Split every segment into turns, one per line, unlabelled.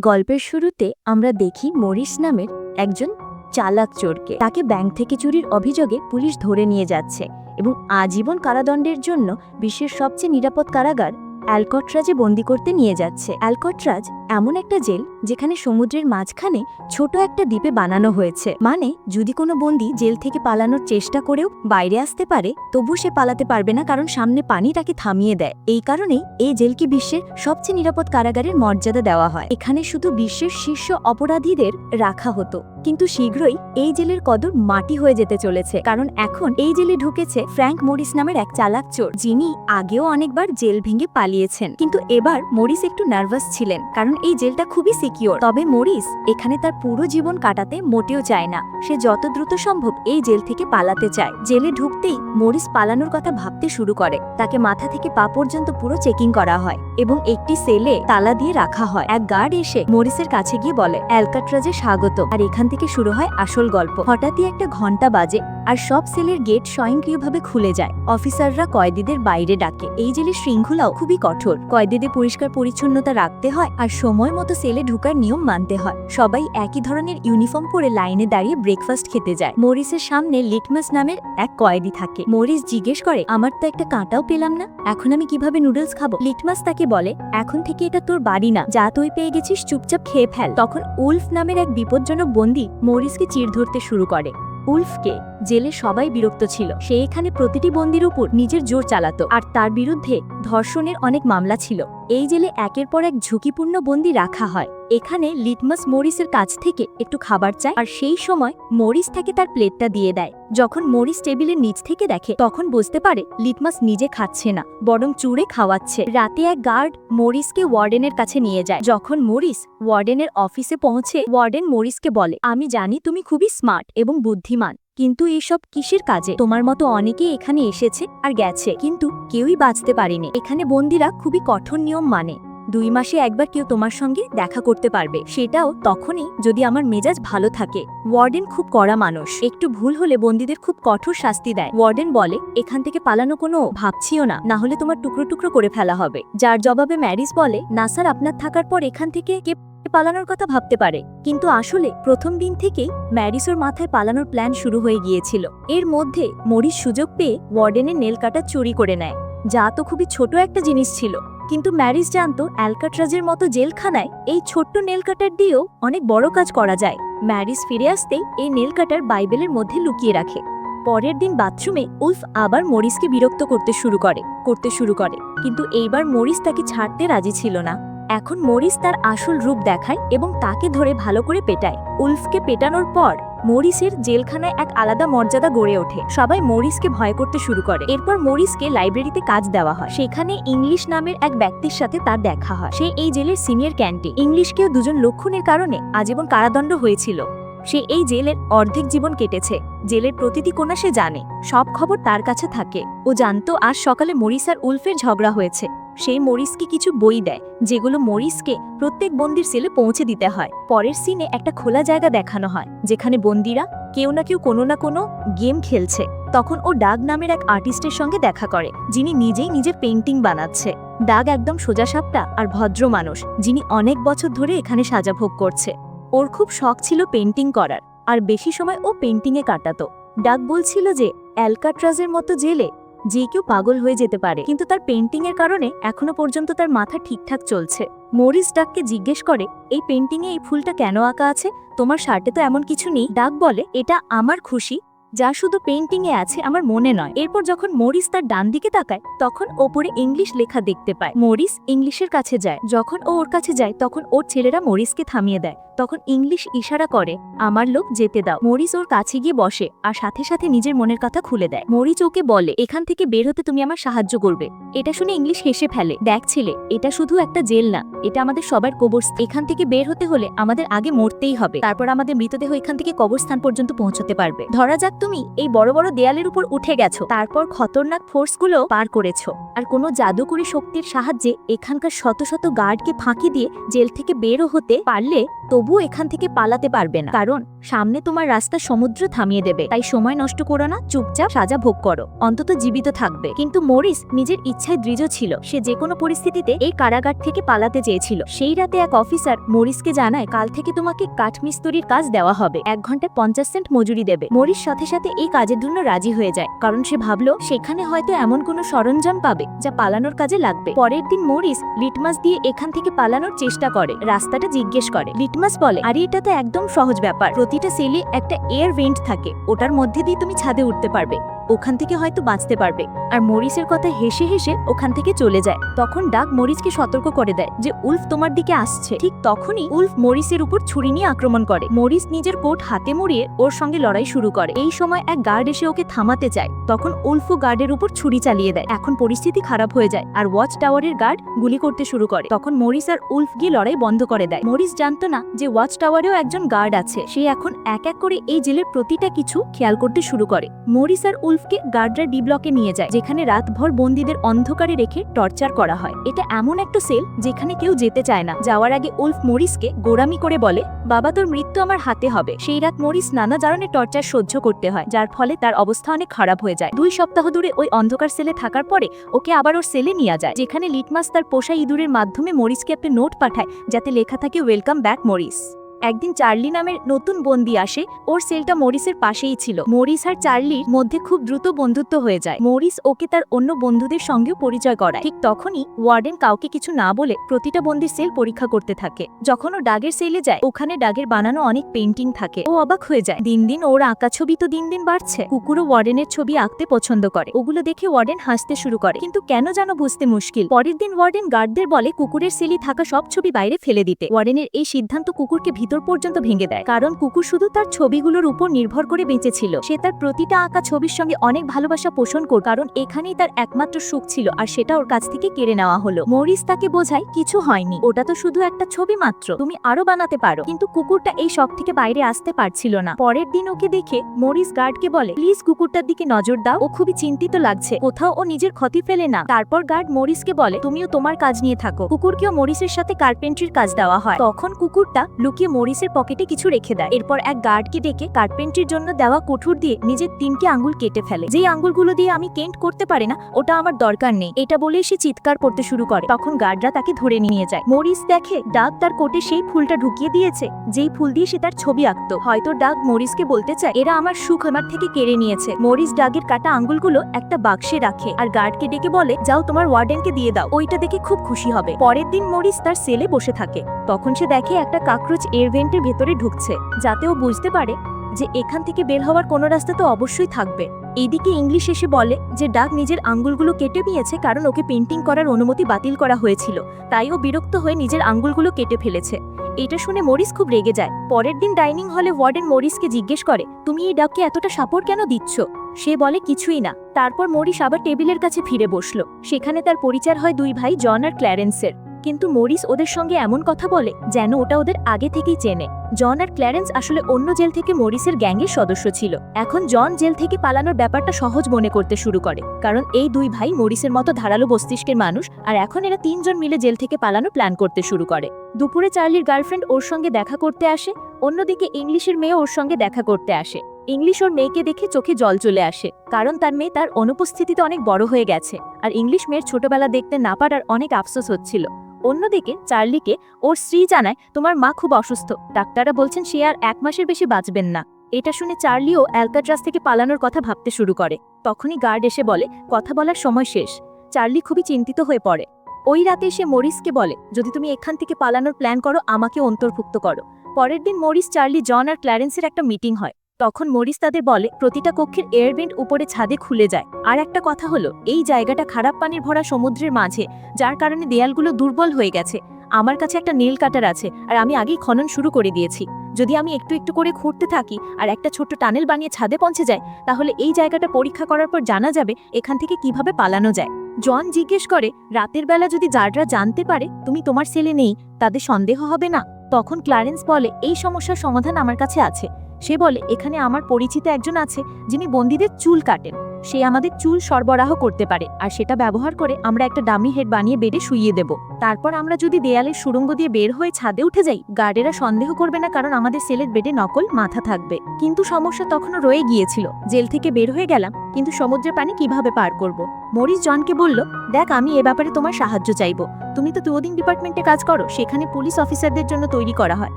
গল্পের শুরুতে আমরা দেখি মরিস নামের একজন চালাক চোরকে। তাকে ব্যাংক থেকে চুরির অভিযোগে পুলিশ ধরে নিয়ে যাচ্ছে এবং আজীবন কারাদণ্ডের জন্য বিশ্বের সবচেয়ে নিরাপদ কারাগার অ্যালকট্রাজে বন্দি করতে নিয়ে যাচ্ছে। অ্যালকট্রাজ এমন একটা জেল যেখানে সমুদ্রের মাঝখানে ছোট একটা দ্বীপে বানানো হয়েছে। মানে যদি কোনো বন্দি জেল থেকে পালানোর চেষ্টা করেও বাইরে আসতে পারে তবু সে পালাতে পারবে না কারণ সামনে পানি তাকে থামিয়ে দেয়। এই কারণেই এই জেলকে বিশ্বের সবচেয়ে নিরাপদ কারাগারের মর্যাদা দেওয়া হয়। এখানে শুধু বিশ্বের শীর্ষ অপরাধীদের রাখা হতো। কিন্তু শীঘ্রই এই জেলের কদর মাটি হয়ে যেতে চলেছে। কারণ এখন এই জেলে ঢুকেছে ফ্র্যাঙ্ক মরিস নামের এক চালাক চোর, যিনি আগেও অনেকবার জেল ভেঙে পালিয়েছেন। কিন্তু এবার মরিস একটু নার্ভাস ছিলেন, কারণ এই জেলটা খুবই সিকিওর তবে মরিস, এখানে তার পুরো জীবন কাটাতে মোটেও চায় না। সে যত দ্রুত সম্ভব এই জেল থেকে পালাতে চায়। জেলে ঢুকতেই মরিস পালানোর কথা ভাবতে শুরু করে। তাকে মাথা থেকে পা পর্যন্ত পুরো চেকিং করা হয় এবং একটি সেলে তালা দিয়ে রাখা হয়। এক গার্ড এসে মরিসের কাছে গিয়ে বলে, অ্যালকাট্রাজে স্বাগত আর এখান থেকে শুরু হয় আসল গল্প। হঠাৎই একটা ঘণ্টা বাজে আর সব সেলের গেট স্বয়ংক্রিয়ভাবে খুলে যায়। অফিসাররা কয়েদিদের বাইরে ডাকে। এই জেলের শৃঙ্খলাও খুবই কঠোর। কয়েদিদের পরিষ্কার পরিচ্ছন্নতা রাখতে হয় আর সময় মতো সেলে ঢুকার নিয়ম মানতে হয়। সবাই একই ধরনের ইউনিফর্ম পরে লাইনে দাঁড়িয়ে ব্রেকফাস্ট খেতে যায়। মরিসের সামনে লিটমাস নামের এক কয়েদি থাকে। মরিস জিজ্ঞেস করে, আমার তো একটা কাঁটাও পেলাম না, এখন আমি কীভাবে নুডলস খাব? লিটমাস তাকে বলে, এখন থেকে এটা তোর বাড়ি না, যা তুই পেয়ে গেছিস চুপচাপ খেয়ে ফেল। তখন উলফ নামের এক বিপজ্জনক বন্দী মরিসকে চির ধরতে শুরু করে। উলফকে জেলে সবাই বিরক্ত ছিল। সে এখানে প্রতিটি বন্দির উপর নিজের জোর চালাতো। আর তার বিরুদ্ধে ধর্ষণের অনেক মামলা ছিল। এই জেলে একের পর এক ঝুঁকিপূর্ণ বন্দি রাখা হয়। এখানে লিটমাস মরিসের কাছ থেকে একটু খাবার চায় আর সেই সময় মরিস তাকে তার প্লেটটা দিয়ে দেয়। যখন মরিস টেবিলের নিচ থেকে দেখে, তখন বুঝতে পারে লিটমাস নিজে খাচ্ছে না, বরং চুড়ে খাওয়াচ্ছে। রাতে এক গার্ড মরিসকে ওয়ার্ডেনের কাছে নিয়ে যায়। যখন মরিস ওয়ার্ডেনের অফিসে পৌঁছে, ওয়ার্ডেন মরিসকে বলে, আমি জানি তুমি খুবই স্মার্ট এবং বুদ্ধিমান। কিন্তু এসব কিসের কাজে? তোমার মতো অনেকে এখানে এসেছে আর গেছে, কিন্তু কেউই বাঁচতে পারেনি। এখানে বন্দিরা খুবই কঠোর নিয়ম মানে। দুই মাসে একবার কেউ তোমার সঙ্গে দেখা করতে পারবে। সেটাও তখনই যদি আমার মেজাজ ভালো থাকে। ওয়ার্ডেন খুব কড়া মানুষ। একটু ভুল হলে বন্দীদের খুব কঠোর শাস্তি দেয়। ওয়ার্ডেন বলে, এখান থেকে পালানো কোনো ভাবছিও না। না হলে তোমার টুকরো টুকরো করে ফেলা হবে। যার জবাবে ম্যারিস বলে, না স্যার, আপনার থাকার পর এখান থেকে কে পালানোর কথা ভাবতে পারে। কিন্তু আসলে প্রথম দিন থেকেই ম্যারিসোর মাথায় পালানোর প্ল্যান শুরু হয়ে গিয়েছিল। এর মধ্যে মরিস সুযোগ পেয়ে ওয়ার্ডেনের নেল কাটা চুরি করে নেয়। যা তো খুবই ছোট একটা জিনিস ছিল। কিন্তু ম্যারিস জানত অ্যালকাট্রাজের মতো জেলখানায় এই ছোট্ট নেল কাটার দিয়েও অনেক বড় কাজ করা যায়। ম্যারিস ফিরে আসতেই এই নেল কাটার বাইবেলের মধ্যে লুকিয়ে রাখে। পরের দিন বাথরুমে উলফ আবার মরিসকে বিরক্ত করতে শুরু করে, করতে শুরু করে। কিন্তু এইবার মরিস তাকে ছাড়তে রাজি ছিল না। এখন মরিস তার আসল রূপ দেখায় এবং তাকে ধরে ভালো করে পেটায়। উলফকে পেটানোর পর মরিসের জেলখানায় এক আলাদা মর্যাদা গড়ে ওঠে। সবাই মরিসকে ভয় করতে শুরু করে। এরপর মরিসকে লাইব্রেরিতে কাজ দেওয়া হয়। সেখানে ইংলিশ নামের এক ব্যক্তির সাথে তার দেখা হয়। সে এই জেলের সিনিয়র ক্যান্টি ইংলিশকেও দুজন লক্ষণের কারণে আজীবন কারাদণ্ড হয়েছিল। সে এই জেলের অর্ধেক জীবন কেটেছে। জেলের প্রতিটি কোণা সে জানে, সব খবর তার কাছে থাকে। ও জানতো আজ সকালে মরিস আর উলফের ঝগড়া হয়েছে। সেই মরিসকে কিছু বই দেয়, যেগুলো মরিসকে প্রত্যেক বন্দির সেলে পৌঁছে দিতে হয়। পরের সিনে একটা খোলা জায়গা দেখানো হয়, যেখানে বন্দিরা কেউ না কেউ কোনো না কোনো গেম খেলছে। তখন ও ডাগ নামের এক আর্টিস্টের সঙ্গে দেখা করে, যিনি নিজেই নিজের পেন্টিং বানাচ্ছে। ডাগ একদম সোজাসাপটা আর ভদ্র মানুষ, যিনি অনেক বছর ধরে এখানে সাজাভোগ করছে। ওর খুব শখ ছিল পেন্টিং করার, আর বেশি সময় ও পেন্টিংয়ে কাটাতো। ডাক বলছিল যে, অ্যালকাট্রাজের মতো জেলে যে কেউ পাগল হয়ে যেতে পারে। কিন্তু তার পেন্টিংয়ের কারণে এখনও পর্যন্ত তার মাথা ঠিকঠাক চলছে। মরিস ডাককে জিজ্ঞেস করে, এই পেন্টিংয়ে এই ফুলটা কেন আঁকা আছে? তোমার শার্টে তো এমন কিছু নেই? ডাক বলে, এটা আমার খুশি যা শুধু পেন্টিং এ আছে আমার মনে নয়। এরপর যখন মরিস তার ডান দিকে তাকায়, তখন ওপরে ইংলিশ লেখা দেখতে পায়। মরিস ইংলিশের কাছে যায়। যখন ও ওর কাছে যায়, তখন ওর ছেলেরা মরিসকে থামিয়ে দেয়। তখন ইংলিশ ইশারা করে, আমার লোক, যেতে দাও। মরিস ওর কাছে গিয়ে বসে আর সাথে সাথে নিজের মনের কথা খুলে দেয়। মরিচ ওকে বলে, এখান থেকে বের হতে তুমি আমার সাহায্য করবে। এটা শুনে ইংলিশ হেসে ফেলে, দেখ ছেলে, এটা শুধু একটা জেল না, এটা আমাদের সবার কবরস্থান এখান থেকে বের হতে হলে আমাদের আগে মরতেই হবে। তারপর আমাদের মৃতদেহ এখান থেকে কবরস্থান পর্যন্ত পৌঁছতে পারবে। ধরা যাক তুমি এই বড় বড় দেয়ালের উপর উঠে গেছো। তারপর খতরনাক ফোর্সগুলো পার করেছ। আর কোনো জাদুকরী শক্তির সাহায্যে এখানকার শত শত গার্ডকে ফাঁকি দিয়ে জেল থেকে বেরো হতে পারলে তবুও এখান থেকে পালাতে পারবে না। কারণ সামনে তোমার রাস্তা সমুদ্র থামিয়ে দেবে। তাই সময় নষ্ট করো না, চুপচাপ সাজা ভোগ করো। অন্তত জীবিত থাকবে। কিন্তু মরিস নিজের ইচ্ছায় দৃঢ় ছিল। সে যে কোনো পরিস্থিতিতে এই কারাগার থেকে পালাতে চেয়েছিল। সেই রাতে এক অফিসার মরিসকে জানায়, কাল থেকে তোমাকে কাঠমিস্তুরির কাজ দেওয়া হবে। এক ঘন্টায় পঞ্চাশ সেন্ট মজুরি দেবে। মরিস সাথে সাথে এই কাজের জন্য রাজি হয়ে যায়। কারণ সে ভাবলো, সেখানে হয়তো এমন কোনো সরঞ্জাম পাবে, যা পালানোর কাজে লাগবে। পরের দিন মরিস লিটমাস দিয়ে এখান থেকে পালানোর চেষ্টা করে। রাস্তাটা জিজ্ঞেস করে। লিটমাস বলে, আরে, এটা তো একদম সহজ ব্যাপার। প্রতিটা সেলে একটা এয়ার ভেন্ট থাকে। ওটার মধ্যে দিয়ে তুমি ছাদে উঠতে পারবে। ওখান থেকে হয়তো বাঁচতে পারবে। আর মরিসের কথা হেসে হেসে ওখান থেকে চলে যায়। তখন ডাক মরিসকে সতর্ক করে দেয় যে, উল্ফ তোমার দিকে আসছে। ঠিক তখনই উল্ফ মরিসের উপর ছুরি নিয়ে আক্রমণ করে। মরিস নিজের কোট হাতে মুড়িয়ে ওর সঙ্গে লড়াই শুরু করে। এই সময় এক গার্ড এসে ওকে থামাতে চায়। তখন উল্ফও গার্ডের উপর ছুরি চালিয়ে দেয়। এখন পরিস্থিতি খারাপ হয়ে যায় আর ওয়াচ টাওয়ারের গার্ড গুলি করতে শুরু করে। তখন মরিস আর উল্ফ গিয়ে লড়াই বন্ধ করে দেয়। মরিস জানতো না যে, ওয়াচ টাওয়ারেও একজন গার্ড আছে। সে এখন এক এক করে এই জেলের প্রতিটা কিছু খেয়াল করতে শুরু করে। মরিস আর উল্ফকে গার্ডরা ডি ব্লকে নিয়ে যায়, যেখানে রাতভর বন্দীদের অন্ধকারে রেখে টর্চার করা হয়। এটা এমন একটা সেল যেখানে কেউ যেতে চায় না। যাওয়ার আগে উল্ফ মরিসকে গোরামি করে বলে, বাবা, তোর মৃত্যু আমার হাতে হবে। সেই রাত মরিস নানা ধরনের টর্চার সহ্য করতে হয়, যার ফলে তার অবস্থা অনেক খারাপ হয়ে যায়। দুই সপ্তাহ ধরে ওই অন্ধকার সেলে থাকার পরে ওকে আবার ওর সেলে নিয়ে যায়, যেখানে লিটমাস তার পোষা ইঁদুরের মাধ্যমে মরিসকে একটা নোট পাঠায়, যাতে লেখা থাকে, ওয়েলকাম ব্যাক মরিস। একদিন চার্লি নামের নতুন বন্দি আসে, ওর সেলটা মরিসের পাশেই ছিল। মরিস আর চার্লির মধ্যে খুব দ্রুত বন্ধুত্ব হয়ে যায়। মরিস ওকে তার অন্য বন্ধুদের সঙ্গেও পরিচয় করায়। ঠিক তখনই ওয়ার্ডেন কাউকে কিছু না বলে প্রতিটা বন্দির সেল পরীক্ষা করতে থাকে। যখন ও ডাগের সেলে যায়, ওখানে ডাগের বানানো অনেক পেন্টিং থাকে। ও অবাক হয়ে যায়। দিন দিন ওর আঁকা ছবি তো দিন দিন বাড়ছে। কুকুরও ওয়ার্ডেনের ছবি আঁকতে পছন্দ করে। ওগুলো দেখে ওয়ার্ডেন হাসতে শুরু করে। কিন্তু কেন যেন বুঝতে মুশকিল। পরের দিন ওয়ার্ডেন গার্ডদের বলে, কুকুরের সেলি থাকা সব ছবি বাইরে ফেলে দিতে। ওয়ার্ডেনের এই সিদ্ধান্ত কুকুরকে ভিতর পর্যন্ত ভেঙে দেয়। কারণ কুকুর শুধু তার ছবিগুলোর উপর নির্ভর করে বেঁচেছিল। সে তার প্রতিটা আঁকা ছবির সঙ্গে অনেক ভালোবাসা পোষণ কর কারণ এখানেই তার একমাত্র সুখ ছিল আর সেটা ওর কাছ থেকে কেড়ে নেওয়া হলো। মরিস তাকে বোঝায়, কিছু হয়নি। ওটা তো শুধু একটা ছবি মাত্র। তুমি আরও বানাতে পারো। কিন্তু কুকুরটা এই শখ থেকে বাইরে আসতে পারছিল না। পরের দিন ওকে দেখে মরিস গার্ডকে বলে, প্লিজ কুকুরটার দিকে নজর দাও। ও খুবই চিন্তিত লাগছে। কোথাও ও নিজের ক্ষতি ফেলে না। তারপর গার্ড মরিসকে বলে, তুমিও তোমার কাজ নিয়ে থাকো। কুকুরকেও মরিসের সাথে কার্পেন্ট্রির কাজ দেওয়া হয়। তখন কুকুরটা লুকিয়ে মরিসের পকেটে কিছু রেখে দেয়। এরপর এক গার্ডকে ডেকে কার্পেন্ট্রির জন্য দেওয়া কুঠুর দিয়ে নিজের তিনটি আঙ্গুল কেটে ফেলে। যেই আঙ্গুলগুলো দিয়ে আমি কেন্ট করতে পারি না, ওটা আমার দরকার নেই। এটা বলেই সে চিৎকার করতে শুরু করে। তখন গার্ডরা তাকে ধরে নিয়ে যায়। মরিস দেখে ডাক তার কোটে সেই ফুলটা ঢুকিয়ে দিয়েছে। যেই ফুল দিয়ে সে তার ছবি আঁকতো। হয়তো ডাক মরিসকে বলতে চায়, এরা আমার সুখ আমার থেকে কেড়ে নিয়েছে। মরিস ডাগের কাটা আঙ্গুলগুলো একটা বাক্সে রাখে আর গার্ডকে ডেকে বলে, যাও তোমার ওয়ার্ডেনকে দিয়ে দাও। ওইটা দেখে খুব খুশি হবে। পরের দিন মরিস তার সেলে বসে থাকে। তখন সে দেখে একটা কাকরোচ এয়ারভেন্টের ভেতরে ঢুকছে, যাতে ও বুঝতে পারে যে এখান থেকে বের হওয়ার কোনো রাস্তা তো অবশ্যই থাকবে। এইদিকে ইংলিশ এসে বলে যে ডাক নিজের আঙ্গুলগুলো কেটে নিয়েছে কারণ ওকে পেন্টিং করার অনুমতি বাতিল করা হয়েছিল, তাই ও বিরক্ত হয়ে নিজের আঙ্গুলগুলো কেটে ফেলেছে। এটা শুনে মরিস খুব রেগে যায়। পরের দিন ডাইনিং হলে ওয়ার্ডেন মরিসকে জিজ্ঞেস করে, তুমি এই ডাককে এতটা সাপোর্ট কেন দিচ্ছ? সে বলে, কিছুই না। তারপর মরিস আবার টেবিলের কাছে ফিরে বসল। সেখানে তার পরিচয় হয় দুই ভাই, জন আর ক্ল্যারেন্সের। কিন্তু মরিস ওদের সঙ্গে এমন কথা বলে যেন ওটা ওদের আগে থেকেই চেনে। জন আর ক্ল্যারেন্স আসলে অন্য জেল থেকে মরিসের গ্যাংয়ের সদস্য ছিল। এখন জন জেল থেকে পালানোর ব্যাপারটা সহজ মনে করতে শুরু করে, কারণ এই দুই ভাই মরিসের মতো ধারালো মস্তিষ্কের মানুষ আর এখন এরা তিনজন মিলে জেল থেকে পালানোর প্ল্যান করতে শুরু করে। দুপুরে চার্লির গার্লফ্রেন্ড ওর সঙ্গে দেখা করতে আসে, অন্যদিকে ইংলিশের মেয়ে ওর সঙ্গে দেখা করতে আসে। ইংলিশ ওর মেয়েকে দেখে চোখে জল চলে আসে, কারণ তার মেয়ে তার অনুপস্থিতিতে অনেক বড় হয়ে গেছে, আর ইংলিশ মেয়ের ছোটবেলা দেখতে না পারার অনেক আফসোস হচ্ছিল। অন্যদিকে চার্লিকে ওর স্ত্রী জানায়, তোমার মা খুব অসুস্থ। ডাক্তাররা বলছেন সে আর এক মাসের বেশি বাঁচবেন না। এটা শুনে চার্লিও অ্যালকাট্রাস থেকে পালানোর কথা ভাবতে শুরু করে। তখনই গার্ড এসে বলে, কথা বলার সময় শেষ। চার্লি খুবই চিন্তিত হয়ে পড়ে। ওই রাতে সে মরিসকে বলে, যদি তুমি এখান থেকে পালানোর প্ল্যান করো, আমাকে অন্তর্ভুক্ত করো। পরের দিন মরিস, চার্লি, জন আর ক্ল্যারেন্সের একটা মিটিং হয়। তখন মরিস তাদের বলে, প্রতিটা কক্ষের এয়ারভেন্ট উপরে ছাদে খুলে যায়। আর একটা কথা হলো, এই জায়গাটা খারাপ পানির ভরা সমুদ্রের মাঝে, যার কারণে দেয়ালগুলো দুর্বল হয়ে গেছে। আমার কাছে একটা নীল কাটার আছে, আর আমি আগেই খনন শুরু করে দিয়েছি। যদি আমি একটু একটু করে খুঁড়তে থাকি আর একটা ছোট্ট টানেল বানিয়ে ছাদে পৌঁছে যায় তাহলে এই জায়গাটা পরীক্ষা করার পর জানা যাবে এখান থেকে কীভাবে পালানো যায়। জন জিজ্ঞেস করে, রাতের বেলা যদি জাররা জানতে পারে, তুমি তোমার ছেলে নেই, তাদের সন্দেহ হবে না? তখন ক্লারেন্স বলে, এই সমস্যার সমাধান আমার কাছে আছে। সে বলে, এখানে আমার পরিচিত একজন আছে যিনি বন্দীদের চুল কাটেন। সে আমাদের চুল সরবরাহ করতে পারে আর সেটা ব্যবহার করে আমরা একটা ডামি হেড বানিয়ে বেডে শুইয়ে দেব। তারপর আমরা যদি দেয়ালের সুড়ঙ্গ দিয়ে বের হয়ে ছাদে উঠে যাই, গার্ডেরা সন্দেহ করবে না কারণ আমাদের সেলের বেডে নকল মাথা থাকবে। কিন্তু সমস্যা তখনও রয়ে গিয়েছিল। জেল থেকে বের হয়ে গেলাম, কিন্তু সমুদ্রের পানি কীভাবে পার করব? মরিস জনকে বলল, দেখ, আমি এ ব্যাপারে তোমার সাহায্য চাইব। তুমি তো ক্লোদিং ডিপার্টমেন্টে কাজ করো, সেখানে পুলিশ অফিসারদের জন্য তৈরি করা হয়।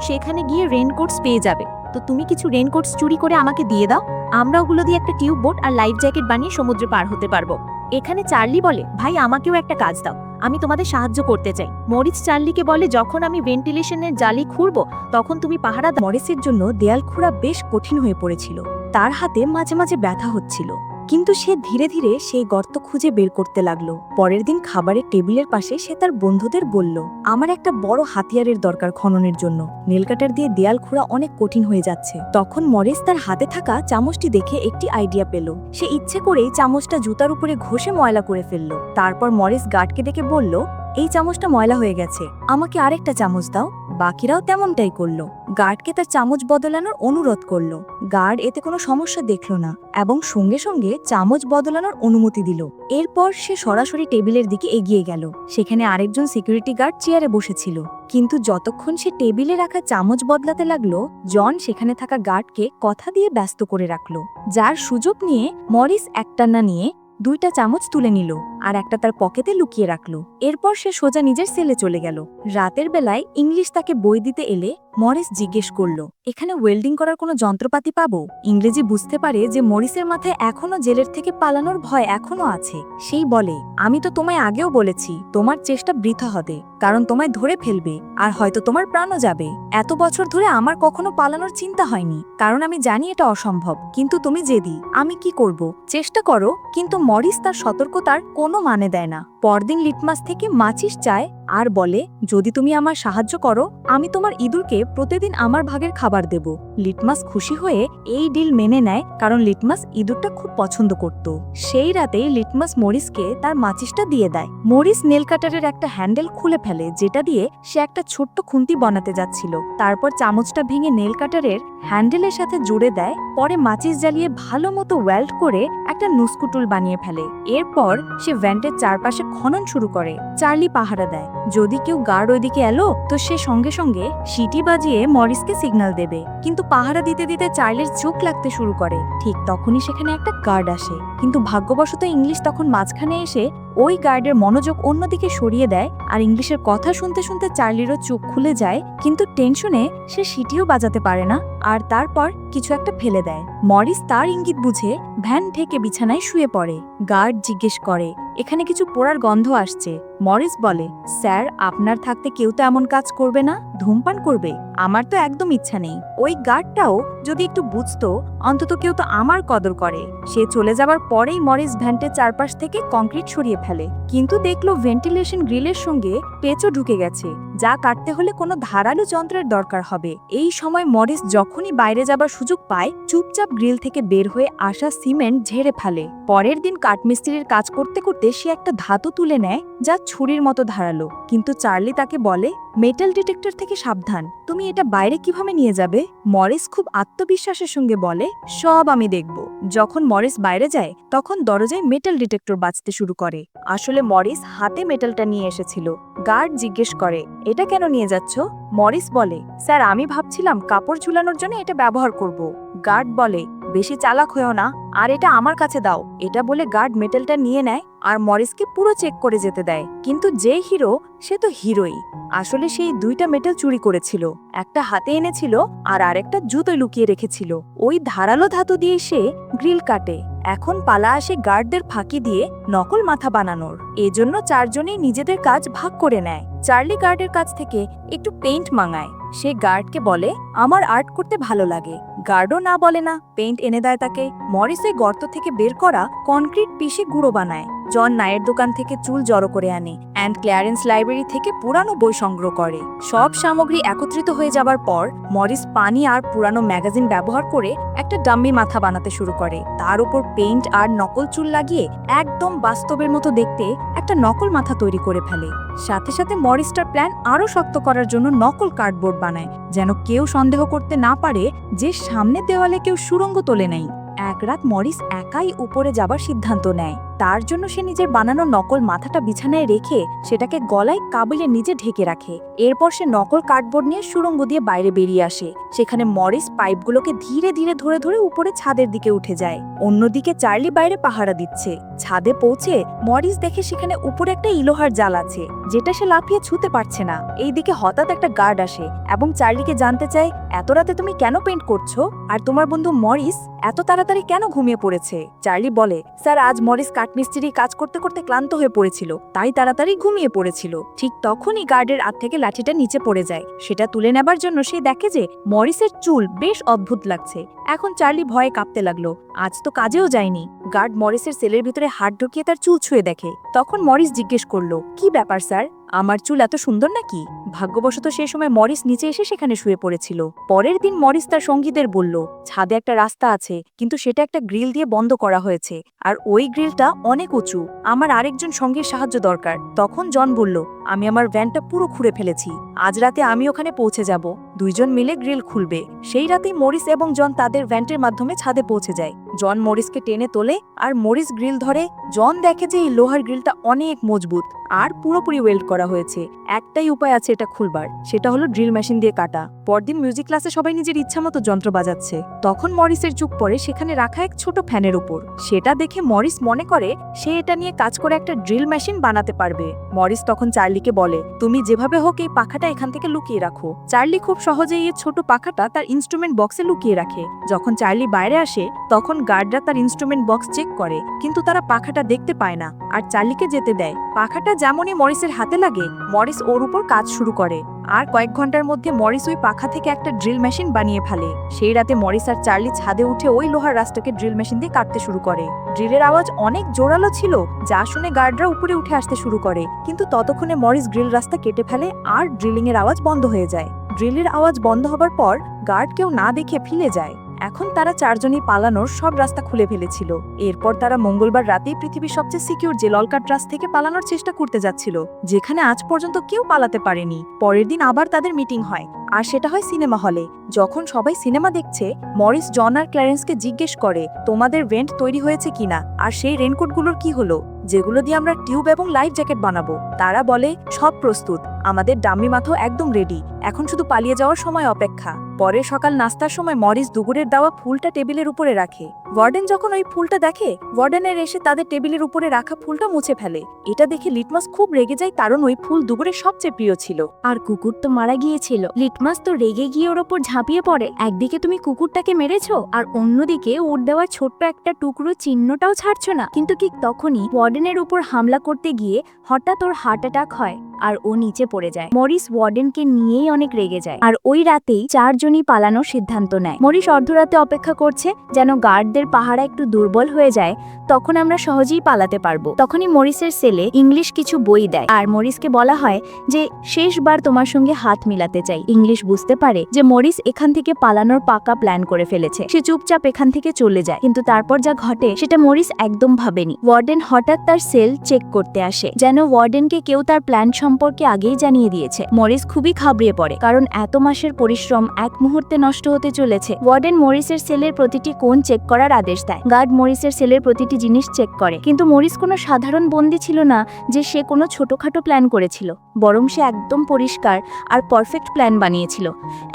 সেখানে গিয়ে রেনকোটস পেয়ে যাবে। তো তুমি কিছু রেনকোটস চুরি করে আমাকে দিয়ে দাও। আমরা ওগুলো দিয়ে একটা টিউব বোট আর লাইফ জ্যাকেট বানিয়ে সমুদ্রে পার হতে পারব। এখানে চার্লি বলে, ভাই, আমাকেও একটা কাজ দাও। আমি তোমাদের সাহায্য করতে চাই। মরিচ চার্লিকে বলে, যখন আমি ভেন্টিলেশনের জালি খুঁড়বো, তখন তুমি পাহারা
মরিসের জন্য দেয়াল খোঁড়া বেশ কঠিন হয়ে পড়েছিল। তার হাতে মাঝে মাঝে ব্যথা হচ্ছিল। কিন্তু সে ধীরে ধীরে সেই গর্ত খুঁজে বের করতে লাগল। পরের দিন খাবারের টেবিলের পাশে সে তার বন্ধুদের বলল, আমার একটা বড় হাতিয়ারের দরকার খননের জন্য। নেলকাটার দিয়ে দেয়াল খোঁড়া অনেক কঠিন হয়ে যাচ্ছে। তখন মরেস তার হাতে থাকা চামচটি দেখে একটি আইডিয়া পেল। সে ইচ্ছে করেই চামচটা জুতার উপরে ঘষে ময়লা করে ফেলল। তারপর মরেস গার্ডকে ডেকে বলল এই চামচটা ময়লা হয়ে গেছে। আমাকে আরেকটা চামচ দাও। বাকিরাও তেমনটাই করল। গার্ডকে তার চামচ বদলানোর অনুরোধ করল। গার্ড এতে কোনো সমস্যা দেখল না এবং সঙ্গে সঙ্গে চামচ বদলানোর অনুমতি দিল। এরপর সে সরাসরি টেবিলের দিকে এগিয়ে গেল। সেখানে আরেকজন সিকিউরিটি গার্ড চেয়ারে বসেছিল। কিন্তু যতক্ষণ সে টেবিলে রাখা চামচ বদলাতে লাগল, জন সেখানে থাকা গার্ডকে কথা দিয়ে ব্যস্ত করে রাখল। যার সুযোগ নিয়ে মরিস একটান্না নিয়ে দুইটা চামচ তুলে নিল আর একটা তার পকেটে লুকিয়ে রাখল। এরপর সে সোজা নিজের সেলে চলে গেল। রাতের বেলায় ইংলিশ তাকে বই দিতে এলে মরিস জিজ্ঞেস করল, এখানে ওয়েল্ডিং করার কোনো যন্ত্রপাতি পাবো? ইংরেজি বুঝতে পারে যে মরিসের মাথায় এখনও জেলের থেকে পালানোর ভয় এখনও আছে। সেই বলে, আমি তো তোমায় আগেও বলেছি, তোমার চেষ্টা বৃথা হবে, কারণ তোমায় ধরে ফেলবে, আর হয়তো তোমার প্রাণও যাবে। এত বছর ধরে আমার কখনো পালানোর চিন্তা হয়নি, কারণ আমি জানি এটা অসম্ভব, কিন্তু তুমি জেদি, আমি কি করব? চেষ্টা করো, কিন্তু মরিস তার সতর্কতার কোনো মানে দেয় না। পরদিন লিটমাস থেকে মাচিস চায়, আর বলে, যদি তুমি আমার সাহায্য করো, আমি তোমার ইঁদুরকে প্রতিদিন আমার ভাগের খাবার দেব। লিটমাস খুশি হয়ে এই ডিল মেনে নেয় কারণ লিটমাস ইঁদুরটা খুব পছন্দ করত। সেই রাতেই লিটমাস মরিসকে তার মাচিসটা দিয়ে দেয়। মরিস নেল কাটারের একটা হ্যান্ডেল খুলে ফেলে, যেটা দিয়ে সে একটা ছোট্ট খুন্তি বানাতে যাচ্ছিল। তারপর চামচটা ভেঙে নেল কাটারের হ্যান্ডেলের সাথে জুড়ে দেয়। পরে মাচিস জ্বালিয়ে ভালো মতো ওয়েল্ড করে একটা নুস্কুটুল বানিয়ে ফেলে। এরপর সে ভ্যান্টের চারপাশে খনন শুরু করে। চার্লি পাহারা দেয়, যদি কেউ গার্ড ওইদিকে এলো, তো সে সঙ্গে সঙ্গে সিটি বাজিয়ে মরিসকে সিগন্যাল দেবে। কিন্তু পাহারা দিতে দিতে চার্লির চোখ লাগতে শুরু করে। ঠিক তখনই সেখানে একটা গার্ড আসে। কিন্তু ভাগ্যবশত ইংলিশ তখন মাঝখানে এসে ওই গার্ডের মনোযোগ অন্যদিকে সরিয়ে দেয় আর ইংলিশের কথা শুনতে শুনতে চার্লিরও চোখ খুলে যায়, কিন্তু টেনশনে সে সিটিও বাজাতে পারে না আর তারপর কিছু একটা ফেলে দেয়। মরিস তার ইঙ্গিত বুঝে ভ্যান থেকে বিছানায় শুয়ে পড়ে। গার্ড জিজ্ঞেস করে, এখানে কিছু পোড়ার গন্ধ আসছে। মরিস বলে, স্যার, আপনার থাকতে কেউ তো এমন কাজ করবে না, ধূমপান করবে। আমার তো একদম ইচ্ছা নেই। ওই গার্ডটাও যদি একটু বুঝতো, অন্তত কেউ তো আমার কদর করে। সে চলে যাবার পরেই মরিস ভ্যান্টের চারপাশ থেকে কংক্রিট সরিয়ে ফেলে। কিন্তু দেখল ভেন্টিলেশন গ্রিলের সঙ্গে পেঁচও ঢুকে গেছে, যা কাটতে হলে কোনো ধারালো যন্ত্রের দরকার হবে। এই সময় মরিস যখনই বাইরে যাবার সুযোগ পায়, চুপচাপ গ্রিল থেকে বের হয়ে আসা সিমেন্ট ঝেড়ে ফেলে। পরের দিন কাঠমিস্ত্রির কাজ করতে করতে সে একটা ধাতু তুলে নেয়, যা ছুরির মতো ধারালো। কিন্তু চার্লি তাকে বলে, মেটাল ডিটেক্টর থেকে সাবধান। তুমি এটা বাইরে কীভাবে নিয়ে যাবে? মরিস খুব আত্মবিশ্বাসের সঙ্গে বলে, সব আমি দেখব। যখন মরিস বাইরে যায় তখন দরজায় মেটাল ডিটেক্টর বাজতে শুরু করে। আসলে মরিস হাতে মেটালটা নিয়ে এসেছিল। গার্ড জিজ্ঞেস করে, এটা কেন নিয়ে যাচ্ছ? মরিস বলে, স্যার, আমি ভাবছিলাম কাপড় ঝুলানোর জন্য এটা ব্যবহার করব। গার্ড বলে বেশি চালাক হয়েও না, আর এটা আমার কাছে দাও। এটা বলে গার্ড মেটেলটা নিয়ে নেয় আর মরিসকে পুরো চেক করে যেতে দেয়। কিন্তু যে হিরো, সে তো হিরোই। আসলে সেই দুইটা মেটেল চুরি করেছিল। একটা হাতে এনেছিল আর আরেকটা জুতোয় লুকিয়ে রেখেছিল। ওই ধারালো ধাতু দিয়ে সে গ্রিল কাটে। এখন পালা আসে গার্ডদের ফাঁকি দিয়ে নকল মাথা বানানোর। এজন্য চারজনেই নিজেদের কাজ ভাগ করে নেয়। চার্লি গার্ডের কাছ থেকে একটু পেইন্ট মাঙায়। সে গার্ডকে বলে, আমার আর্ট করতে ভালো লাগে। গার্ডও না বলে না, পেইন্ট এনে দেয় তাকে। মরিসে গর্ত থেকে বের করা কনক্রিট পিষে গুঁড়ো বানায়। জন নায়ের দোকান থেকে চুল জড়ো করে আনে অ্যান্ড ক্লিয়ারেন্স লাইব্রেরি থেকে পুরানো বই সংগ্রহ করে। সব সামগ্রী একত্রিত হয়ে যাবার পর, মরিস পানি আর পুরানো ম্যাগাজিন ব্যবহার করে একটা ডাম্মি মাথা বানাতে শুরু করে। তার উপর পেইন্ট আর নকল চুল লাগিয়ে একদম বাস্তবের মতো দেখতে একটা নকল মাথা তৈরি করে ফেলে। সাথে সাথে মরিস্টার প্ল্যান আরও শক্ত করার জন্য নকল কার্ডবোর্ড বানায়, যেন কেউ সন্দেহ করতে না পারে যে সামনের দেওয়ালে কেউ সুরঙ্গ তোলে নাই। এক রাত মরিস একাই উপরে যাবার সিদ্ধান্ত নেয়। তার জন্য সে নিজের বানানো নকল মাথাটা বিছানায় রেখে সেটাকে গলায় কাবিলে নিজে ঢেকে রাখে। এরপর সে নকল কার্ডবোর্ড নিয়ে সুরঙ্গ দিয়ে বাইরে বেরিয়ে আসে। সেখানে মরিস পাইপগুলোকে ধীরে ধীরে ধরে ধরে উপরে ছাদের দিকে উঠে যায়। অন্যদিকে চার্লি বাইরে পাহারা দিচ্ছে। ছাদে পৌঁছে মরিস দেখে সেখানে উপরে একটা ইলোহার জাল আছে, যেটা সে লাফিয়ে ছুতে পারছে না। এইদিকে হঠাৎ একটা গার্ড আসে এবং চার্লিকে জানতে চায়, এত রাতে তুমি কেন পেন্ট করছ? আর তোমার বন্ধু মরিস এত তাড়াতাড়ি কেন ঘুমিয়ে পড়েছে? চার্লি বলে, স্যার, আজ মরিস কাঠমিস্ত্রি কাজ করতে করতে ক্লান্ত হয়ে পড়েছিল, তাই তাড়াতাড়ি ঘুমিয়ে পড়েছিল। ঠিক তখনই গার্ডের হাত থেকে লাঠিটা নিচে পড়ে যায়। সেটা তুলে নেবার জন্য সে দেখে যে মরিসের চুল বেশ অদ্ভুত লাগছে। এখন চার্লি ভয়ে কাঁপতে লাগল, আজ তো কাজেও যায়নি। গার্ড মরিসের সেলের ভিতরে হাত ঢুকিয়ে তার চুল ছুঁয়ে দেখে। তখন মরিস জিজ্ঞেস করল, কি ব্যাপার, স্যার? আমার চুল এত সুন্দর নাকি? ভাগ্যবশত সে সময় মরিস নিচে এসে সেখানে শুয়ে পড়েছিল। পরের দিন মরিস তার সঙ্গীদের বলল, ছাদে একটা রাস্তা আছে, কিন্তু সেটা একটা গ্রিল দিয়ে বন্ধ করা হয়েছে, আর ওই গ্রিলটা অনেক উঁচু। আমার আরেকজন সঙ্গীর সাহায্য দরকার। তখন জন বলল, আমি আমার ভ্যানটা পুরো খুঁড়ে ফেলেছি। আজ রাতে আমি ওখানে পৌঁছে যাব। দুইজন মিলে গ্রিল খুলবে। সেই রাতেই মরিস এবং জন তাদের ভ্যান্টের মাধ্যমে ছাদে পৌঁছে যায়। জন মরিসকে টেনে তোলে, আর মরিস গ্রিল ধরে। জন দেখে যে এই লোহার গ্রিলটা অনেক মজবুত, আর পুরোপুরি ওয়েল্ড করা হয়েছে। একটাই উপায় আছে এটা খুলবার, সেটা হলো ড্রিল মেশিন দিয়ে কাটা। পরদিন মিউজিক ক্লাসে সবাই নিজের ইচ্ছা মতো যন্ত্র বাজাচ্ছে। তখন মরিসের চুপ পড়ে, সেখানে রাখা এক ছোট ফ্যানের উপর। সেটা দেখে মরিস মনে করে, সে এটা নিয়ে কাজ করে একটা ড্রিল মেশিন বানাতে পারবে। মরিস তখন চার্লিকে বলে, তুমি যেভাবে হোক এই পাখাটা এখান থেকে লুকিয়ে রাখো। চার্লি খুব সহজেই এই ছোট পাখাটা তার ইনস্ট্রুমেন্ট বক্সে লুকিয়ে রাখে। যখন চার্লি বাইরে আসে, তখন গার্ডরা তার ইনস্ট্রুমেন্ট বক্স চেক করে, কিন্তু তারা পাখাটা দেখতে পায় না। আর চার্লিকে যেতে দেয়। পাখাটা যেমনই মরিসের হাতে লাগে মরিস ওর উপর কাজ শুরু করে। আর কয়েক ঘণ্টার মধ্যে মরিস ওই পাখা থেকে একটা ড্রিল মেশিন বানিয়ে ফেলে। সেই রাতে মরিস আর চার্লি ছাদে উঠে ওই লোহার রাস্তাকে ড্রিল মেশিন দিয়ে কাটতে শুরু করে। ড্রিলের আওয়াজ অনেক জোরালো ছিল, যা শুনে গার্ডরা উপরে উঠে আসতে শুরু করে। কিন্তু ততক্ষণে মরিস গ্রিল রাস্তা কেটে ফেলে আর ড্রিলিং এর আওয়াজ বন্ধ হয়ে যায়। ড্রিলের আওয়াজ বন্ধ হবার পর গার্ড কেউ না দেখে ফিলে যায়। এখন তারা চারজনই পালানোর সব রাস্তা খুলে ফেলেছিল। এরপর তারা মঙ্গলবার রাতেই পৃথিবীর সবচেয়ে সিকিউর যে ললকাট্রাস থেকে পালানোর চেষ্টা করতে যাচ্ছিল, যেখানে আজ পর্যন্ত কেউ পালাতে পারেনি। পরের দিন আবার তাদের মিটিং হয়, আর সেটা হয় সিনেমা হলে যখন সবাই সিনেমা দেখছে, মরিস, জন আর ক্ল্যারেন্সকে জিজ্ঞেস করে, তোমাদের ভেন্ট তৈরি হয়েছে কিনা? আর সেই রেনকোটগুলোর কি হলো? যেগুলো দিয়ে আমরা টিউব এবং লাইফ জ্যাকেট বানাবো। তারা বলে, সব প্রস্তুত। আমাদের ডাম্মি মাথো একদম রেডি। এখন শুধু পালিয়ে যাওয়ার সময় অপেক্ষা। পরে সকাল নাস্তার সময় মরিস দুগুরের দেওয়া ফুলটা টেবিলের উপরে রাখে। ওয়ার্ডেন যখন ওই ফুলটা দেখে, ওয়ার্ডেনের এসে তাদের টেবিলের উপরে রাখা ফুলটা মুছে ফেলে। এটা দেখে লিটমাস খুব রেগে যায়, কারণ ওই ফুল দুগুরের সবচেয়ে প্রিয় ছিল।
আর কুকুর তো মারা গিয়েছিল। লিটমাস তো রেগে গিয়ে ওর ওপর ঝাঁপিয়ে পড়ে। একদিকে তুমি কুকুরটাকে মেরেছো, আর অন্যদিকে ওর দেওয়া ছোট্ট একটা টুকরো চিহ্নটাও ছাড়ছো না। কিন্তু ঠিক তখনই ওয়ার্ডেনের উপর হামলা করতে গিয়ে হঠাৎ ওর হার্ট অ্যাটাক হয় আর ও নিচে পড়ে যায়। মরিস ওয়ার্ডেনকে নিয়েই অনেক রেগে যায় আর ওই রাতেই চারজনই পালানোর সিদ্ধান্ত নেয়। মরিস অর্ধরাতে অপেক্ষা করছে যেন গার্ডদের পাহারা একটু দুর্বল হয়ে যায়, তখন আমরা সহজেই পালাতে পারব। তখনই মরিসের সেলে ইংলিশ কিছু বই দেয় আর মরিসকে বলা হয় যে, শেষবার তোমার সঙ্গে হাত মিলাতে চাই। ইংলিশ বুঝতে পারে যে মরিস এখান থেকে পালানোর পাকা প্ল্যান করে ফেলেছে। সে চুপচাপ এখান থেকে চলে যায়, কিন্তু তারপর যা ঘটে সেটা মরিস একদম ভাবেনি। ওয়ার্ডেন হঠাৎ তার সেল চেক করতে আসে, যেন ওয়ার্ডেনকে কেউ তার প্ল্যান সম্পর্কে আগেই জানিয়ে দিয়েছে। মরিস খুবই খাবড়িয়ে পড়ে, কারণ এত মাসের পরিশ্রম এক মুহূর্তে নষ্ট হতে চলেছে। ওয়ার্ডেন মরিসের সেলের প্রতিটি কোণ চেক করার আদেশ দেয়। গার্ড মরিসের সেলের প্রতিটি জিনিস চেক করে। কিন্তু মরিস কোনো সাধারণ বন্দি ছিল না যে সে কোনো ছোটখাটো প্ল্যান করেছিল। বরং সে একদম পরিষ্কার আর পারফেক্ট প্ল্যান বানিয়েছিল।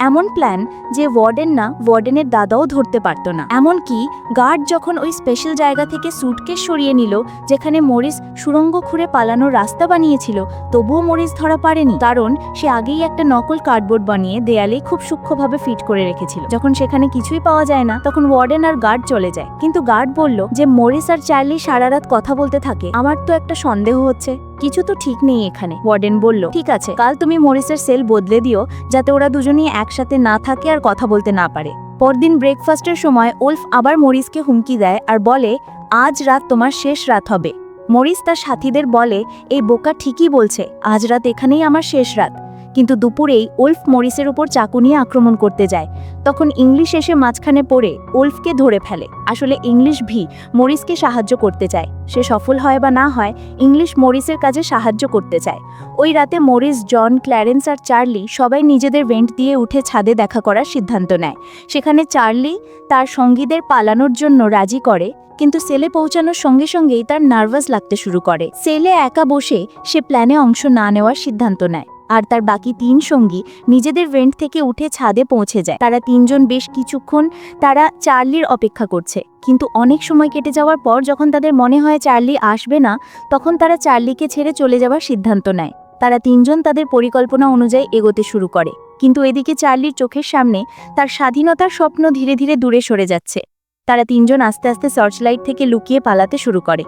এমন প্ল্যান যে ওয়ার্ডেন না ওয়ার্ডেনের দাদাও ধরতে পারতো না। এমনকি গার্ড যখন ওই স্পেশাল জায়গা থেকে সুটকেস সরিয়ে নিল, যেখানে মরিস সুড়ঙ্গ খুঁড়ে পালানোর রাস্তা বানিয়েছিল, তবুও মরিস ধরা পারেনি, কারণ সে আগেই একটা নকল কার্ডবোর্ড বানিয়ে দেয়ালে খুব সূক্ষ্মভাবে ফিট করে রেখেছিল। যখন সেখানে কিছুই পাওয়া যায় না, তখন ওয়ার্ডেন আর গার্ড চলে যায়। কিন্তু গার্ড বলল যে, মরিস আর চার্লি সারা রাত কথা বলতে থাকে, আমার তো একটা সন্দেহ হচ্ছে। কিছু তো ঠিক নেই এখানে। ওয়ার্ডেন বলল, ঠিক আছে, কাল তুমি মরিসের সেল বদলে দিও, যাতে ওরা দুজনেই একসাথে না থাকে আর কথা বলতে না পারে। পরদিন ব্রেকফাস্টের সময় ওলফ আবার মরিসকে হুমকি দেয় আর বলে, আজ রাত তোমার শেষ রাত হবে। মরিস তার সাথীদের বলে এই বোকা ঠিকই বলছে আজ রাত এখানেই আমার শেষ রাত। কিন্তু দুপুরেই ওল্ফ মরিসের উপর চাকু নিয়ে আক্রমণ করতে যায়। তখন ইংলিশ এসে মাঝখানে পড়ে ওল্ফকে ধরে ফেলে। আসলে ইংলিশ ভি, মরিসকে সাহায্য করতে চায়। সে সফল হয় বা না হয়, ইংলিশ মরিসের কাজে সাহায্য করতে চায়। ওই রাতে মরিস, জন, ক্ল্যারেন্স আর চার্লি সবাই নিজেদের ভেন্ট দিয়ে উঠে ছাদে দেখা করার সিদ্ধান্ত নেয়। সেখানে চার্লি তার সঙ্গীদের পালানোর জন্য রাজি করে, কিন্তু সেলে পৌঁছানোর সঙ্গে সঙ্গেই তার নার্ভাস লাগতে শুরু করে। সেলে একা বসে সে প্ল্যানে অংশ না নেওয়ার সিদ্ধান্ত নেয়। আর তার বাকি তিন সঙ্গী নিজেদের ভেন্ট থেকে উঠে ছাদে পৌঁছে যায়। তারা তিনজন বেশ কিছুক্ষণ তারা চার্লির অপেক্ষা করছে। কিন্তু অনেক সময় কেটে যাওয়ার পর যখন তাদের মনে হয় চার্লি আসবে না, তখন তারা চার্লিকে ছেড়ে চলে যাওয়ার সিদ্ধান্ত নেয়। তারা তিনজন তাদের পরিকল্পনা অনুযায়ী এগোতে শুরু করে। কিন্তু এদিকে চার্লির চোখের সামনে তার স্বাধীনতার স্বপ্ন ধীরে ধীরে দূরে সরে যাচ্ছে। তারা তিনজন আস্তে আস্তে সার্চ লাইট থেকে লুকিয়ে পালাতে শুরু করে।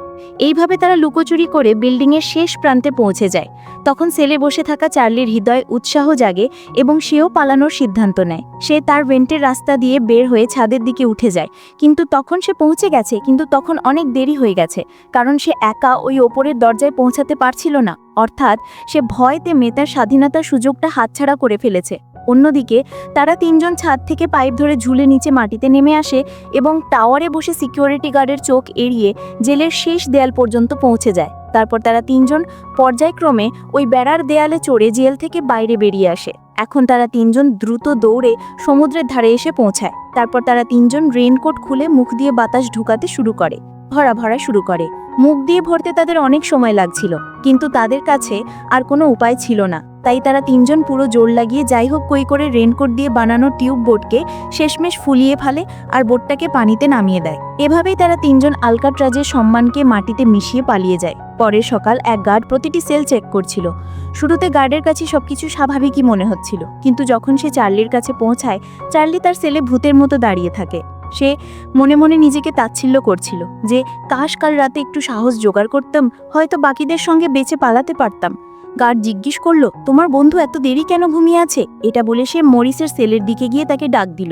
এইভাবে তারা লুকোচুরি করে বিল্ডিংয়ের শেষ প্রান্তে পৌঁছে যায়। তখন সেলে বসে থাকা চার্লির হৃদয় উৎসাহ জাগে এবং সেও পালানোর সিদ্ধান্ত নেয়। সে তার ভেন্টের রাস্তা দিয়ে বের হয়ে ছাদের দিকে উঠে যায়। কিন্তু তখন সে পৌঁছে গেছে, কিন্তু তখন অনেক দেরি হয়ে গেছে, কারণ সে একা ওই ওপরের দরজায় পৌঁছাতে পারছিল না। অর্থাৎ সে ভয়তে মেতার স্বাধীনতার সুযোগটা হাতছাড়া করে ফেলেছে। অন্যদিকে, তারা তিনজন ছাদ থেকে পাইপ ধরে ঝুলে নিচে মাটিতে নেমে আসে এবং টাওয়ারে বসে সিকিউরিটি গার্ডের চোখ এড়িয়ে জেলের শেষ দেয়াল পর্যন্ত পৌঁছে যায়। তারপর তারা তিনজন পর্যায়ক্রমে ওই বেড়ার দেয়ালে চড়ে জেল থেকে বাইরে বেরিয়ে আসে। এখন তারা তিনজন দ্রুত দৌড়ে সমুদ্রের ধারে এসে পৌঁছায়। তারপর তারা তিনজন রেইনকোট খুলে মুখ দিয়ে বাতাস ঢুকাতে শুরু করে, ভরা ভরা শুরু করে। মুখ দিয়ে ভরতে তাদের অনেক সময় লাগছিল, কিন্তু তাদের কাছে আর কোনো উপায় ছিল না। তাই তারা তিনজন পুরো জোর লাগিয়ে যাই হোক কই করে রেনকোট দিয়ে বানানো টিউব বোটকে শেষমেশ ফুলিয়ে ফেলে আর বোটটাকে পানিতে নামিয়ে দেয়। এভাবেই তারা তিনজন আলকাট্রাজের সম্মানকে মাটিতে মিশিয়ে পালিয়ে যায়। পরের সকাল এক গার্ড প্রতিটি সেল চেক করছিল। শুরুতে গার্ডের কাছে সবকিছু স্বাভাবিকই মনে হচ্ছিল। কিন্তু যখন সে চার্লির কাছে পৌঁছায়, চার্লি তার সেলে ভূতের মতো দাঁড়িয়ে থাকে। সে মনে মনে নিজেকে তাচ্ছিল্য করছিল যে, কাশ কাল রাতে একটু সাহস জোগাড় করতাম, হয়তো বাকিদের সঙ্গে বেঁচে পালাতে পারতাম। গার্ড জিজ্ঞেস করল, তোমার বন্ধু এত দেরি কেন ঘুমিয়ে আছে? এটা বলে সে মরিসের সেলের দিকে গিয়ে তাকে ডাক দিল।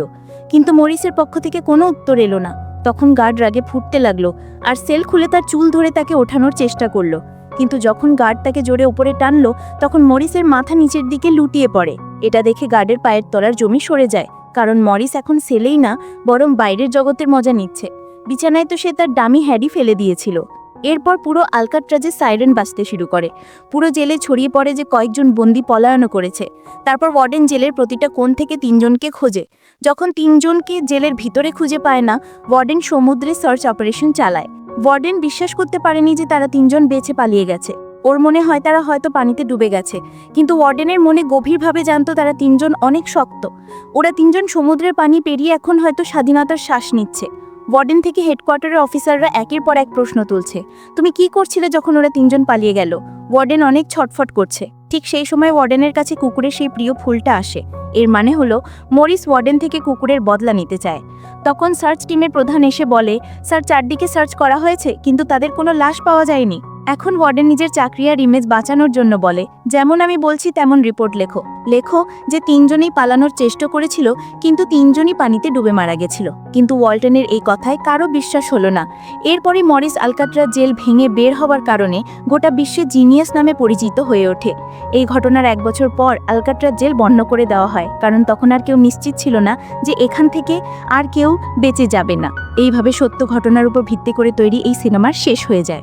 কিন্তু মরিসের পক্ষ থেকে কোনো উত্তর এলো না। তখন গার্ড রাগে ফুটতে লাগল আর সেল খুলে তার চুল ধরে তাকে ওঠানোর চেষ্টা করল। কিন্তু যখন গার্ড তাকে জোরে উপরে টানলো, তখন মরিসের মাথা নিচের দিকে লুটিয়ে পড়ে। এটা দেখে গার্ডের পায়ের তলার জমি সরে যায়, কারণ মরিস এখন সেলেই না, বরং বাইরের জগতের মজা নিচ্ছে। বিছানায় তো সে তার দামি হ্যাডি ফেলে দিয়েছিল। এরপর পুরো আলকাট্রাজে সাইরেন বাজতে শুরু করে। পুরো জেলে ছড়িয়ে পড়ে যে কয়েকজন বন্দি পলায়নও করেছে। তারপর ওয়ার্ডেন জেলের প্রতিটা কোণ থেকে তিনজনকে খোঁজে। যখন তিনজনকে জেলের ভিতরে খুঁজে পায় না, ওয়ার্ডেন সমুদ্রে সার্চ অপারেশন চালায়। ওয়ার্ডেন বিশ্বাস করতে পারেনি যে তারা তিনজন বেছে পালিয়ে গেছে। ওর মনে হয় তারা হয়তো পানিতে ডুবে গেছে। কিন্তু ওয়ার্ডেনের মনে গভীরভাবে জানতো তারা তিনজন অনেক শক্ত। ওরা তিনজন সমুদ্রের পানি পেরিয়ে এখন হয়তো স্বাধীনতার শ্বাস নিচ্ছে। ওয়ার্ডেন থেকে হেডকোয়ার্টারের অফিসাররা একের পর এক প্রশ্ন তুলছে, তুমি কি করছিলে যখন ওরা তিনজন পালিয়ে গেল? ওয়ার্ডেন অনেক ছটফট করছে। ঠিক সেই সময় ওয়ার্ডেনের কাছে কুকুরের সেই প্রিয় ফুলটা আসে। এর মানে হলো, মরিস ওয়ার্ডেন থেকে কুকুরের বদলা নিতে চায়। তখন সার্চ টিমের প্রধান এসে বলে, স্যার, চারদিকে সার্চ করা হয়েছে, কিন্তু তাদের কোনো লাশ পাওয়া যায়নি। এখন ওয়ার্ডেন নিজের চাকরি আর ইমেজ বাঁচানোর জন্য বলে। যেমন আমি বলছি, তেমন রিপোর্ট লেখো। লেখো যে তিনজনেই পালানোর চেষ্টা করেছিল, কিন্তু তিনজনই পানিতে ডুবে মারা গেছিল। কিন্তু ওয়াল্টনের এই কথায় কারও বিশ্বাস হলো না। এরপরই মরিস আলকাট্রা জেল ভেঙে বের হওয়ার কারণে গোটা বিশ্বে জিনিয়াস নামে পরিচিত হয়ে ওঠে। এই ঘটনার এক বছর পর আলকাট্রা জেল বন্ধ করে দেওয়া হয়, কারণ তখন আর কেউ নিশ্চিত ছিল না যে এখান থেকে আর কেউ বেঁচে যাবে না। এইভাবে সত্য ঘটনার উপর ভিত্তি করে তৈরি এই সিনেমার শেষ হয়ে যায়।